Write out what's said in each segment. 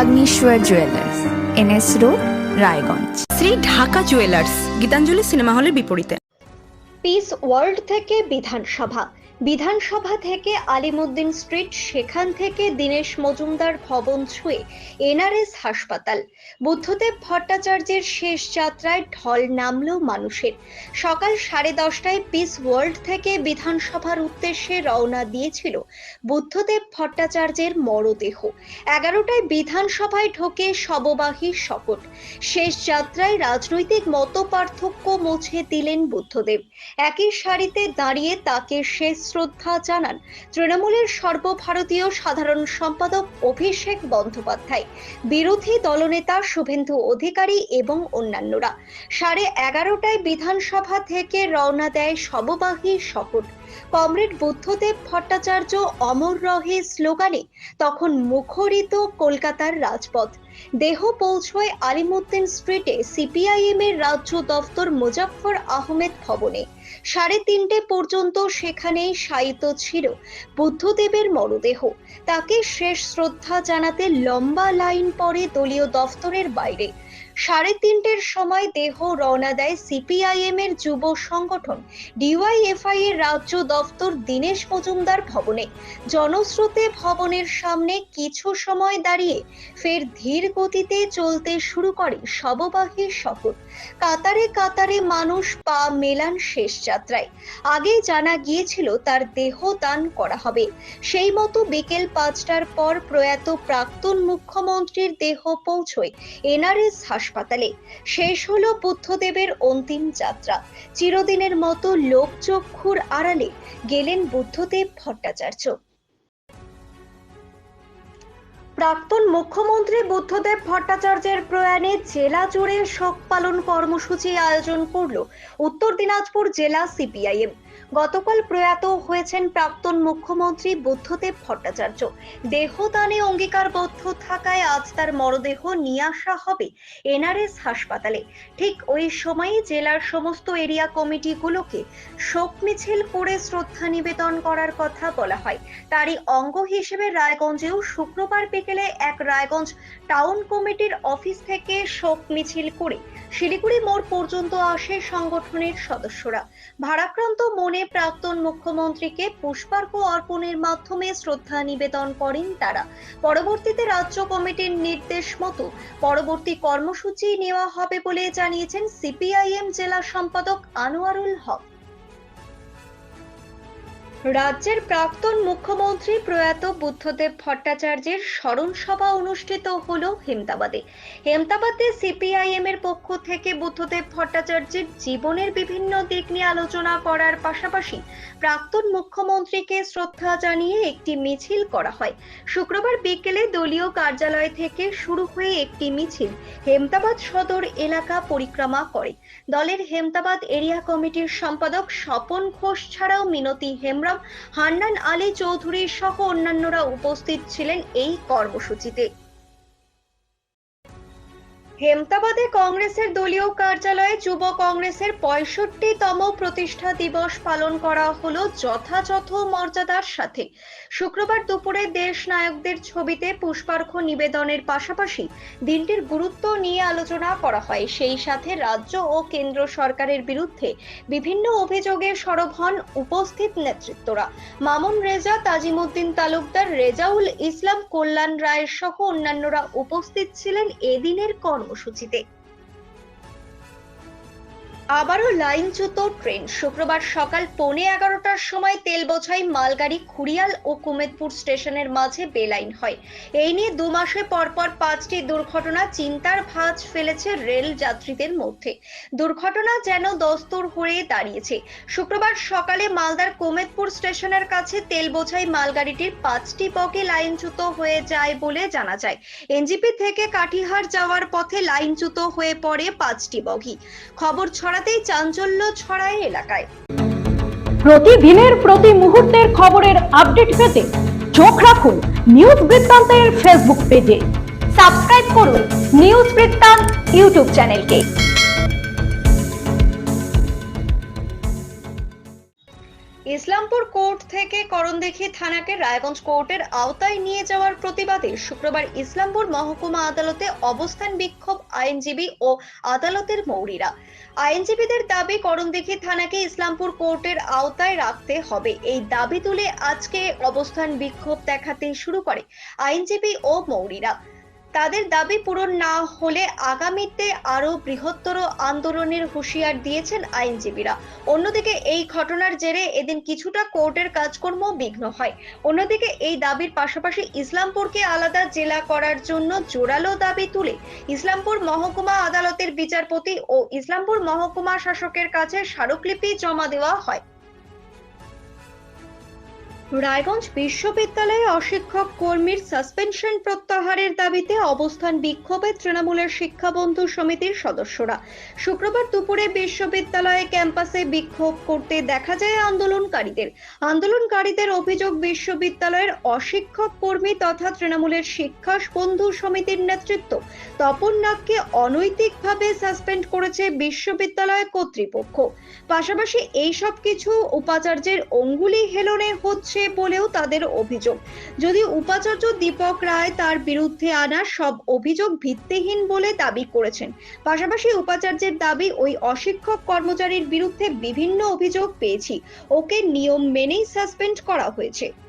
Agnishwar jewellers NS road Raiganj Shri Dhaka jewellers Gitanjali cinema হলের বিপরীতে। Piece world থেকে বিধানসভা। বিধানসভা থেকে আলিমুদ্দিন স্ট্রিট, সেখান থেকে দীনেশ মজুমদার ভবন ছুঁয়ে এনআরএস হাসপাতাল। বুদ্ধদেব ভট্টাচার্যের শেষ যাত্রায় ঢল নামল মানুষের। সকাল সাড়ে দশটায় পিস ওয়ার্ল্ড থেকে বিধানসভার উদ্দেশ্যে রওনা দিয়েছিল বুদ্ধদেব ভট্টাচার্যের মরদেহ। এগারোটায় বিধানসভায় ঢোকে শববাহী শপথ। শেষ যাত্রায় রাজনৈতিক মত পার্থক্য মুছে দিলেন বুদ্ধদেব। একই সারিতে দাঁড়িয়ে তাকে শেষ শ্রদ্ধা জানান তৃণমূলের সর্বভারতীয় সাধারণ সম্পাদক অভিষেক বন্দ্যোপাধ্যায়, বিরোধী দলনেতা শুভেন্দু অধিকারী এবং অন্যান্যরা। সাড়ে এগারোটায় বিধানসভা থেকে রওনা দেয় শববাহী শপথ কমরেড বুদ্ধদেব ভট্টাচার্য অমর রহে স্লোগানে, তখন মুখরিত কলকাতার রাজপথ। দেহ পৌঁছয় আলিমুদ্দিন স্ট্রিটে সিপিআইএম এর রাজ্য দফতর মুজাফফর আহমেদ ভবনে। সাড়ে তিনটে পর্যন্ত সেখানেই শায়িত ছিল বুদ্ধদেবের মরদেহ। তাকে শেষ শ্রদ্ধা জানাতে লম্বা লাইন পরে দলীয় দফতরের বাইরে সাড়ে তিনটের সময় দেহ রওনা দেয় সিপিআইএম এর যুব সংগঠন। ডিওয়াইএফআই এর রাজ্য দফতর দীনেশ মজুমদার ভবনে। জনস্রোতে ভবনের সামনে কিছু সময় দাঁড়িয়ে ফের ধীর গতিতে চলতে শুরু করে শববাহী শপথ কাতারে কাতারে মানুষ পা মেলান শেষ যাত্রায়। আগে জানা গিয়েছিল তার দেহ দান করা হবে। সেই মতো বিকেল পাঁচটার পর প্রয়াত প্রাক্তন মুখ্যমন্ত্রীর দেহ পৌঁছয় এনআরএস হাসপাতালে। শেষ হলো বুদ্ধদেবের অন্তিম যাত্রা। চিরদিনের মতো লোকচক্ষুর আড়ালে গেলেন বুদ্ধদেব ভট্টাচার্য। প্রাক্তন মুখ্যমন্ত্রী বুদ্ধদেব ভট্টাচার্যের প্রয়াণে জেলা জুড়ে শোক পালন কর্মসূচি আয়োজন করল উত্তর দিনাজপুর জেলা সিপিআইএম। গতকাল প্রয়াত হয়েছেন প্রাক্তন মুখ্যমন্ত্রী বুদ্ধদেব ভট্টাচার্য। দেহদানে অঙ্গীকারবদ্ধ থাকায় আজ তার মরদেহ নিয়ে আসা হবে এনআরএস হাসপাতালে। ঠিক ওই সময়ই জেলার সমস্ত এরিয়া কমিটিগুলোকে শোক মিছিল করে শ্রদ্ধা নিবেদন করার কথা বলা হয়। তারই অঙ্গ হিসেবে রায়গঞ্জেও শুক্রবার বিকেলে এক রায়গঞ্জ টাউন কমিটির অফিস থেকে শোক মিছিল করে শিলিগুড়ি মোড় পর্যন্ত আসে সংগঠনের সদস্যরা। ভারাক্রান্ত মনে প্রাক্তন মুখ্যমন্ত্রীকে পুষ্পার্ঘ অর্পণের মাধ্যমে শ্রদ্ধা নিবেদন করেন তারা। পরবর্তীতে রাজ্য কমিটির নির্দেশ মতো পরবর্তী কর্মসূচি নেওয়া হবে বলে জানিয়েছেন সিপিআইএম জেলা সম্পাদক আনোয়ারুল হক। রাজ্যের প্রাক্তন মুখ্যমন্ত্রী প্রয়াত বুদ্ধদেব ভট্টাচার্যের স্মরণ সভা অনুষ্ঠিত হলো হেমতাবাদে। হেমতাবাদে সিপিআইএম এর পক্ষ থেকে বুদ্ধদেব ভট্টাচার্যের জীবনের বিভিন্ন দিক নিয়ে আলোচনা করার পাশাপাশি প্রাক্তন মুখ্যমন্ত্রীকে শ্রদ্ধা জানিয়ে একটি মিছিল করা হয়। শুক্রবার বিকেলে দলীয় কার্যালয় থেকে শুরু হয়ে একটি মিছিল হেমতাবাদ সদর এলাকা পরিক্রমা করে। দলের হেমতাবাদ এরিয়া কমিটির সম্পাদক স্বপন ঘোষ ছাড়াও মিনতি হেমরাম হান্নান আলী চৌধুরী সহ অন্যান্যরা উপস্থিত ছিলেন এই কর্মসূচিতে। হেমতাবাদে কংগ্রেসের দলীয় কার্যালয়ে যুব কংগ্রেসের পঁয়ষট্টিতম প্রতিষ্ঠা দিবস পালন করা হলো যথাযথ মর্যাদার সাথে। শুক্রবার দুপুরে দেশ নায়কদের ছবিতে পুষ্পার্ঘ নিবেদনের পাশাপাশি দিনটির গুরুত্ব নিয়ে আলোচনা করা হয়। সেই সাথে রাজ্য ও কেন্দ্র সরকারের বিরুদ্ধে বিভিন্ন অভিযোগে সরব হন উপস্থিত নেতৃত্বরা। মামুন রেজা, তাজিমুদ্দিন তালুকদার, রেজাউল ইসলাম, কল্যাণ রায় সহ অন্যান্যরা উপস্থিত ছিলেন এদিনের 我们书记。আবারও লাইনচ্যুত ট্রেন। শুক্রবার সকাল পৌনে এগারোটার সময় তেল বোঝাই মালগাড়ি, খুড়িয়াল ও কুমেদপুর স্টেশনের মাঝে বেলাইন হয়। এই নিয়ে দু মাসে পরপর পাঁচটি দুর্ঘটনা চিন্তার ভাঁজ ফেলেছে রেল যাত্রীদের মধ্যে। দুর্ঘটনা যেন দস্তুর হয়ে দাঁড়িয়েছে। শুক্রবার সকালে মালদার কুমেদপুর স্টেশনের কাছে তেল বোঝাই মালগাড়িটির পাঁচটি বগে লাইনচ্যুত হয়ে যায় বলে জানা যায়। এনজিপি থেকে কাটিহার যাওয়ার পথে লাইনচ্যুত হয়ে পড়ে পাঁচটি বগি। খবর ছড়াতেই চাঞ্চল্য ছড়ায় এলাকায়। প্রতিদিনের প্রতি মুহূর্তের খবরের আপডেট পেতে চোখ রাখুন নিউজ বৃত্তান্তের ফেসবুক পেজে। সাবস্ক্রাইব করুন নিউজ বৃত্তান্ত ইউটিউব চ্যানেলকে। ইসলামপুর কোর্ট থেকে করণদেখি থানাকে রায়গঞ্জ কোর্টের আওতায় নিয়ে যাওয়ার প্রতিবাদে শুক্রবার ইসলামপুর মহকুমা আদালতে অবস্থান বিক্ষোভ আইনজীবী ও আদালতের মৌরিরা। আইনজীবীদের দাবি করণদেখি থানাকে ইসলামপুর কোর্টের আওতায় রাখতে হবে। এই দাবি তুলে আজকে অবস্থান বিক্ষোভ দেখাতে শুরু করে আইনজীবী ও মৌরীরা। তাদের দাবি পূরণ না হলে আগামীতে আরও বৃহত্তর আন্দোলনের হুঁশিয়ার দিয়েছেন আইনজীবীরা। অন্যদিকে এই ঘটনার জেরে এদিন কিছুটা কোর্টের কাজকর্ম বিঘ্ন হয়। অন্যদিকে এই দাবির পাশাপাশি ইসলামপুরকে আলাদা জেলা করার জন্য জোরালো দাবি তুলে ইসলামপুর মহকুমা আদালতের বিচারপতি ও ইসলামপুর মহকুমা শাসকের কাছে স্মারকলিপি জমা দেওয়া হয়। রায়গঞ্জ বিশ্ববিদ্যালয়ে অশিক্ষক কর্মীর সাসপেনশন প্রত্যাহারের দাবিতে অবস্থান বিক্ষোভে তৃণমূলের শিক্ষা বন্ধু সমিতির সদস্যরা। শুক্রবার দুপুরে বিশ্ববিদ্যালয়ে ক্যাম্পাসে বিক্ষোভ করতে দেখা যায় আন্দোলনকারীদের। আন্দোলনকারীদের অভিযোগ, বিশ্ববিদ্যালয়ের অশিক্ষক কর্মী তথা তৃণমূলের শিক্ষা বন্ধু সমিতির নেতৃত্ব তপন নাগকে অনৈতিকভাবে সাসপেন্ড করেছে বিশ্ববিদ্যালয় কর্তৃপক্ষ। পাশাপাশি এই সব কিছু উপাচার্যের অঙ্গুলি হেলনে হচ্ছে বলেও তাদের অভিযোগ। যদি উপাচার্য দীপক রায় তার বিরুদ্ধে আনা সব অভিযোগ ভিত্তিহীন বলে দাবি করেছেন, পাশাপাশি উপাচার্যের দাবি, ওই অশিক্ষক কর্মচারীর বিরুদ্ধে বিভিন্ন অভিযোগ পেয়েছি। ওকে নিয়ম মেনেই সাসপেন্ড করা হয়েছে।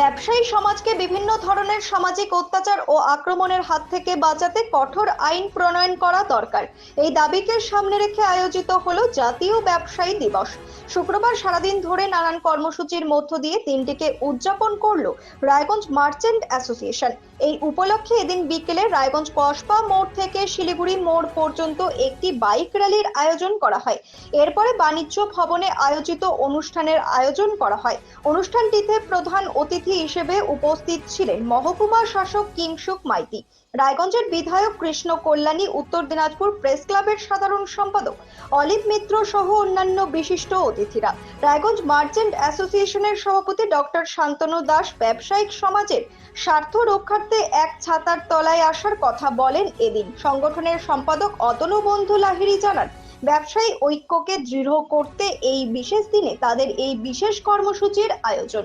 ব্যবসায়ী সমাজকে বিভিন্ন ধরনের সামাজিক অত্যাচার ও আক্রমণের হাত থেকে বাঁচাতে কঠোর আইন প্রণয়ন করা দরকার। এই দাবিকে সামনে রেখে আয়োজিত হলো জাতীয় ব্যবসায়ী দিবস। শুক্রবার সারাদিন ধরে নানান কর্মসূচির মধ্য দিয়ে দিনটিকে উদযাপন করল রায়গঞ্জ মার্চেন্ট অ্যাসোসিয়েশন। এই উপলক্ষে এদিন বিকেলে রায়গঞ্জ কসবা মোড় থেকে শিলিগুড়ি মোড় পর্যন্ত একটি বাইক র্যালির আয়োজন করা হয়। এরপরে বাণিজ্য ভবনে আয়োজিত অনুষ্ঠানের আয়োজন করা হয়। অনুষ্ঠানটিতে প্রধান অতিথি হিসেবে উপস্থিত ছিলেন মহকুমা শাসক কিংসুক মাইতি। রায়গঞ্জের বিধায়ক কৃষ্ণ কল্যাণী, উত্তর দিনাজপুর প্রেস ক্লাবের সাধারণ সম্পাদক অলিভ মিত্র সহ অন্যান্য বিশিষ্ট অতিথিরা। রায়গঞ্জ মার্চেন্ট অ্যাসোসিয়েশনের সভাপতি ডক্টর শান্তনু দাস ব্যবসায়িক সমাজের স্বার্থ রক্ষার্থে এক ছাতার তলায় আসার কথা বলেন এদিন। সংগঠনের সম্পাদক অতনু বন্ধু লাহিড়ী জানান, ব্যবসায়ী ঐক্যকে দৃঢ় করতে এই বিশেষ দিনে তাদের এই বিশেষ কর্মসূচির আয়োজন।